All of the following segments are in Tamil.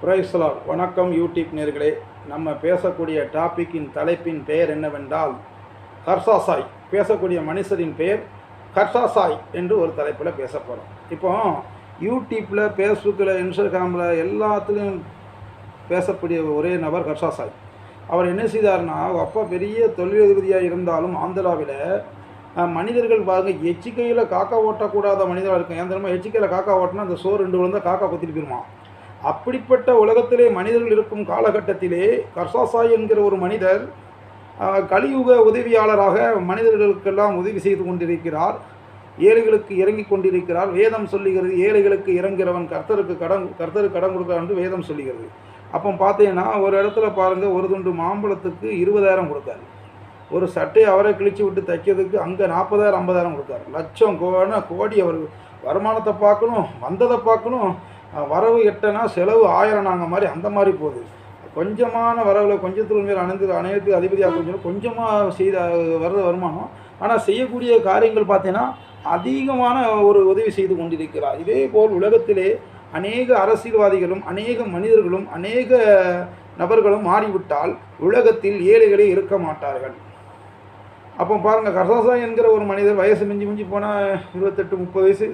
பிரைஸ்லால் வணக்கம் யூடியூப் நேர்களே. நம்ம பேசக்கூடிய டாப்பிக்கின் தலைப்பின் பெயர் என்னவென்றால் ஹர்ஷாசாய் பேசக்கூடிய மனுஷரின் பெயர் ஹர்ஷாசாய் என்று ஒரு தலைப்பில் பேச போகிறோம் இப்போ யூடியூப்பில் ஃபேஸ்புக்கில் இன்ஸ்டாகிராமில் எல்லாத்துலேயும் பேசக்கூடிய ஒரே நபர் ஹர்ஷாசாய் அவர் என்ன செய்தார்னா அப்பா பெரிய தொழிலதிபதியாக இருந்தாலும் ஆந்திராவில் மனிதர்கள் பாருங்க எச்சிக்கையில் காக்கா ஓட்டக்கூடாத மனிதராக இருக்கும் ஏன் தெரியுமா? எச்சிக்கையில் காக்கா ஓட்டினா அந்த சோறு ரெண்டு விழுந்தா காக்கா கொத்திட்டு போயிருமா அப்படிப்பட்ட உலகத்திலே மனிதர்கள் இருக்கும் காலகட்டத்திலே கர்சாசாய் என்கிற ஒரு மனிதர் கலியுக உதவியாளராக மனிதர்களுக்கெல்லாம் உதவி செய்து கொண்டிருக்கிறார். ஏழைகளுக்கு இறங்கி கொண்டிருக்கிறார். வேதம் சொல்லுகிறது ஏழைகளுக்கு இறங்குறவன் கர்த்தருக்கு கடன் கர்த்தருக்கு கடன் கொடுக்கிறான் என்று வேதம் சொல்லுகிறது. அப்போ பார்த்தீங்கன்னா ஒரு இடத்துல பாருங்கள் ஒரு துண்டு மாம்பழத்துக்கு இருபதாயிரம் கொடுத்தாரு. ஒரு சட்டையை அவரை கிழிச்சு விட்டு தைக்கிறதுக்கு அங்கே நாற்பதாயிரம் ஐம்பதாயிரம் கொடுத்தார். லட்சம் கோடி அவர் வருமானத்தை பார்க்கணும் வந்ததை பார்க்கணும் வரவு எட்டனா செலவு ஆயிரம் நாங்கள் மாதிரி அந்த மாதிரி போகுது. கொஞ்சமான வரவில் கொஞ்சத்தில் மேல் அனைத்து அனைத்து அதிபதியாக கொஞ்சம் கொஞ்சமாக செய்த வர்ற வருமானம். ஆனால் செய்யக்கூடிய காரியங்கள் பார்த்தீங்கன்னா அதிகமான ஒரு உதவி செய்து கொண்டிருக்கிறார். இதே போல் உலகத்திலே அநேக அரசியல்வாதிகளும் அநேக மனிதர்களும் அநேக நபர்களும் மாறிவிட்டால் உலகத்தில் ஏழைகளே இருக்க மாட்டார்கள். அப்போ பாருங்கள் கர்சாசா என்கிற ஒரு மனிதர் வயசு மிஞ்சி மிஞ்சி போனால் இருபத்தெட்டு முப்பது வயசு.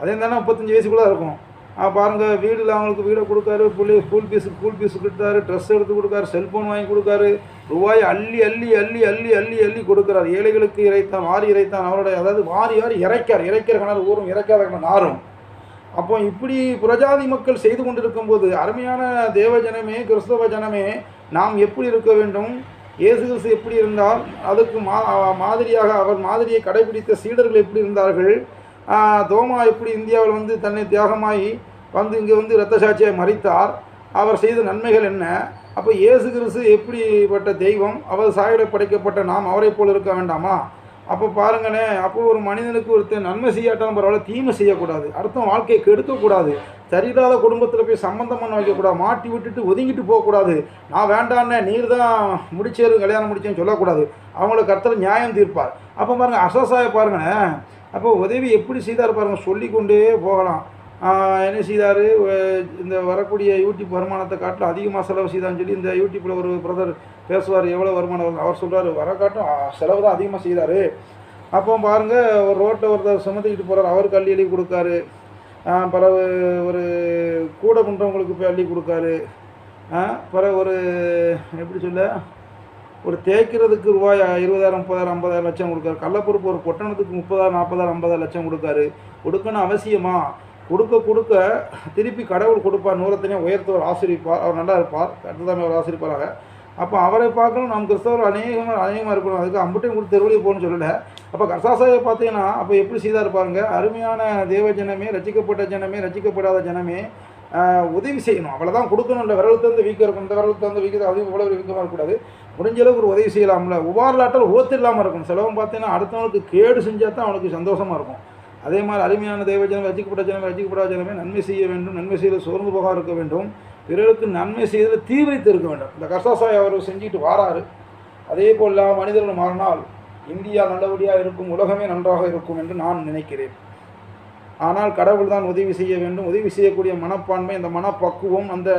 அதே தானே முப்பத்தஞ்சு வயசுக்குள்ளே இருக்கும். பாருங்கள் வீடு வீடில் அவங்களுக்கு வீடை கொடுக்காரு புள்ளி ஸ்கூல் ஃபீஸு ஸ்கூல் ஃபீஸ் கொடுத்தாரு ட்ரெஸ் எடுத்து கொடுக்காரு செல்ஃபோன் வாங்கி கொடுக்காரு ரூபாய் அள்ளி அள்ளி அள்ளி அள்ளி அள்ளி அள்ளி கொடுக்குறார். ஏழைகளுக்கு இறைத்தான் வாரி இறைத்தான் அவருடைய அதாவது வாரி வாரி இறைக்கார் இறைக்கிற கிணறு ஊரும் இறைக்காத கிணறு நாரும். அப்போ இப்படி புரஜாதி மக்கள் செய்து கொண்டிருக்கும் போது அருமையான தேவ ஜனமே கிறிஸ்தவ ஜனமே நாம் எப்படி இருக்க வேண்டும்? இயேசு கிறிஸ்து எப்படி இருந்தால் அதுக்கு மா மாதிரியாக அவர் மாதிரியை கடைபிடித்த சீடர்கள் எப்படி இருந்தார்கள்? தோமா எப்படி இந்தியாவில் வந்து தன்னை தியாகமாகி வந்து இங்கே வந்து இரத்த சாட்சியை மறித்தார்? அவர் செய்த நன்மைகள் என்ன? அப்போ இயேசு கிறிஸ்து எப்படிப்பட்ட தெய்வம்? அவர் சாயலை படைக்கப்பட்ட நாம் அவரை போல் இருக்க வேண்டாமா? அப்போ பாருங்களேன் அப்போ ஒரு மனிதனுக்கு ஒருத்தன் நன்மை செய்யாட்டாலும் பரவாயில்ல தீமை செய்யக்கூடாது. அடுத்த வாழ்க்கையை கெடுக்கக்கூடாது. சரியில்லாத குடும்பத்தில் போய் சம்மந்தம் பண்ண வைக்கக்கூடாது. மாட்டி விட்டுட்டு ஒதுங்கிட்டு போகக்கூடாது. நான் வேண்டான்னு நீர் தான் முடிச்சேரு கல்யாணம் முடிச்சேன்னு சொல்லக்கூடாது. அவங்கள கருத்தில் நியாயம் தீர்ப்பார். அப்போ பாருங்கள் அசசாய பாருங்களேன். அப்போ உதவி எப்படி செய்தார் பாருங்க சொல்லிக்கொண்டே போகலாம். என்ன செய்தார்? இந்த வரக்கூடிய யூடியூப் வருமானத்தை காட்டில் அதிகமாக செலவு செய்தான்னு சொல்லி இந்த யூடியூப்பில் ஒரு பிரதர் பேசுவார் எவ்வளோ வருமானம் வரும் அவர் சொல்கிறார் வர காட்டும் செலவு தான் அதிகமாக செய்தார். அப்போ பாருங்கள் ஒரு ரோட்டில் ஒருத்தர் சுமத்திக்கிட்டு போகிறார் அவருக்கு அள்ளி அள்ளி கொடுக்காரு. பிறகு ஒரு கூட பண்ணுறவங்களுக்கு போய் அள்ளி கொடுக்காரு. பிறகு ஒரு எப்படி சொல்ல ஒரு தேய்க்கிறதுக்கு ரூபாய் இருபதாயிரம் முப்பதாயிரம் ஐம்பதாயிரம் லட்சம் கொடுக்காரு. கள்ளப்பருப்பு ஒரு பொட்டணத்துக்கு முப்பதாயிரம் நாற்பதாயிரம் ஐம்பதாயிரம் லட்சம் கொடுக்காரு. கொடுக்கணும் அவசியமா? கொடுக்க கொடுக்க திருப்பி கடவுள் கொடுப்பார். நூறத்தனையும் உயர்த்தவர் ஆசிரியப்பார் அவர் நல்லா இருப்பார். கட்டுதாமே அவர் ஆசிரியப்பாராக அப்போ அவரை பார்க்கணும். நாம் கிறிஸ்தவர் அநேகமாக அநேகமாக இருக்கணும். அதுக்கு அம்பட்டையும் கொடுத்து தெருவழி போகணும்னு சொல்லலை. அப்போ கர்சாசாயை பார்த்தீங்கன்னா அப்போ எப்படி செய்தார் இருப்பாருங்க அருமையான தேவ ஜனமே ரசிக்கப்பட்ட ஜனமே ரசிக்கப்படாத ஜனமே உதவி செய்யணும். அவ்வளோதான் கொடுக்கணும் இல்லை விரல் தந்து வீக்கம் இருக்கும். இந்த விரல் தந்து வீக்கம் அதிகம் இவ்வளோ வீக்கமாக இருக்கக்கூடாது முடிஞ்ச அளவுக்கு ஒரு உதவி செய்யலாம்ல. உபாரலாட்டல் ஓத்து இல்லாமல் இருக்கணும். சிலவன் பார்த்தீங்கன்னா அடுத்தவனுக்கு கேடு செஞ்சால் தான் அவனுக்கு சந்தோஷமாக இருக்கும். அதே மாதிரி அருமையான தெய்வ ரசிக்கப்பட்ட ஜனமே ரசிக்கப்படாத ஜனமே நன்மை செய்ய வேண்டும். நன்மை செய்து சோர்ந்து போக இருக்க வேண்டும். பிறருக்கு நன்மை செய்ததில் தீவிரித்து இருக்க வேண்டும். இந்த கர்சாசாய் அவர் செஞ்சுட்டு வாராரு. அதே போல் மனிதர்கள் மாறினால் இந்தியா நல்லபடியாக இருக்கும். உலகமே நன்றாக இருக்கும் என்று நான் நினைக்கிறேன். ஆனால் கடவுள் தான் உதவி செய்ய வேண்டும். உதவி செய்யக்கூடிய மனப்பான்மை அந்த மனப்பக்குவம் அந்த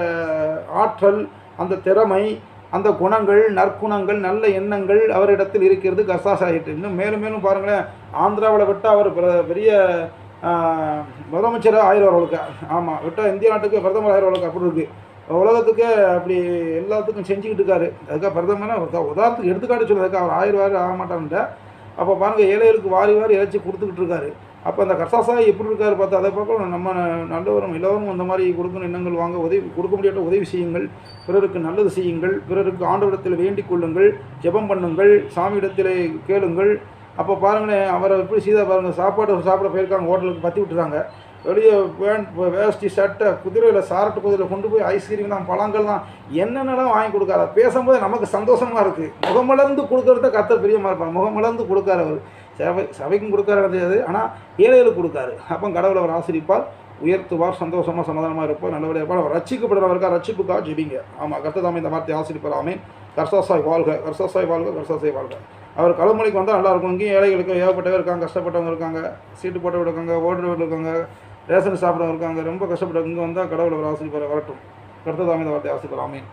ஆற்றல் அந்த திறமை அந்த குணங்கள் நற்குணங்கள் நல்ல எண்ணங்கள் அவரிடத்தில் இருக்கிறது கர்சாசாயிட்டு. இன்னும் மேலும் மேலும் பாருங்களேன் ஆந்திராவில் விட்டால் அவர் பிர- பெரிய முதலமைச்சராக ஆயிரவர்களுக்கு ஆமாம் விட்டால் இந்திய நாட்டுக்கு பிரதமர் ஆயிரவர்களுக்கு அப்படி இருக்குது உலகத்துக்கு அப்படி எல்லாத்துக்கும் செஞ்சுக்கிட்டு இருக்காரு. அதுக்காக பிரதமர் ஒரு உதாரணத்துக்கு எடுத்துக்காட்டு சொல்லுறதுக்கு அவர் ஆயிரம் வாரி ஆக மாட்டான்ட்ட அப்போ பாருங்கள் ஏழைகளுக்கு வாரி வாரி இறைச்சி கொடுத்துக்கிட்டு இருக்காரு. அப்போ அந்த கர்சாசா எப்படி இருக்காரு பார்த்தா அதை பார்க்கணும். நம்ம நல்லவரும் எல்லோரும் அந்த மாதிரி கொடுக்கணும் எண்ணங்கள் வாங்க உதவி கொடுக்க முடியாத உதவி செய்யுங்கள். பிறருக்கு நல்லது செய்யுங்கள். பிறருக்கு ஆண்டவரிடத்தில் வேண்டிக் கொள்ளுங்கள். ஜெபம் பண்ணுங்கள். சாமியிடத்தில் கேளுங்கள். அப்போ பாருங்களேன் அவரை எப்படி சீதா பாருங்கள் சாப்பாடு சாப்பிட போயிருக்காங்க ஹோட்டலுக்கு பற்றி விட்டுறாங்க. வெளியே பேண்ட் வேஷ்டி சட்டை குதிரையில் சாரட்டு குதிரையில் கொண்டு போய் ஐஸ்கிரீம் தான் பழங்கள் தான் என்னென்னலாம் வாங்கி கொடுக்காரு. பேசும்போது நமக்கு சந்தோஷமாக இருக்குது முகமலர்ந்து கொடுக்கறத கத்த பிரியமாக இருப்பாங்க முகமலர்ந்து கொடுக்காரு அவர். சபை சபைக்கும் கொடுக்காரு கிடையாது ஆனால் ஏழைகளுக்கு கொடுக்காரு அப்போ கடவுளை அவர் ஆசிரிப்பார் உயர்த்துவார் சந்தோஷமாக சமாதானமாக இருப்பார் நல்லபடியாக இருப்பார். அவர் ரச்சிக்கப்படுறவருக்கா ரச்சிப்புக்கா ஜெபிங்க. ஆமாம் கர்த்ததாமே இந்த வார்த்தை ஆசிரிப்பார் ஆமேன். கர்சாசாய் வாழ்க கர்சாசாய் வாழ்க கர்சாசாய் வாழ்க. அவர் கழுமலைக்கு வந்தால் நல்லா இருக்கும். இங்கேயும் ஏழைகளுக்கு ஏகப்பட்டவர் இருக்காங்க கஷ்டப்பட்டவங்க இருக்காங்க சீட்டு போட்டவங்க இருக்காங்க ஓடுறவங்க இருக்காங்க ரேஷன் சாப்பிட்றவங்க இருக்காங்க ரொம்ப கஷ்டப்பட்டவங்க இங்கே வந்தால் கடவுளை ஒரு ஆசிரியர் வரட்டும். கர்த்ததாமே இந்த வார்த்தை ஆசிப்பர் ஆமீன்.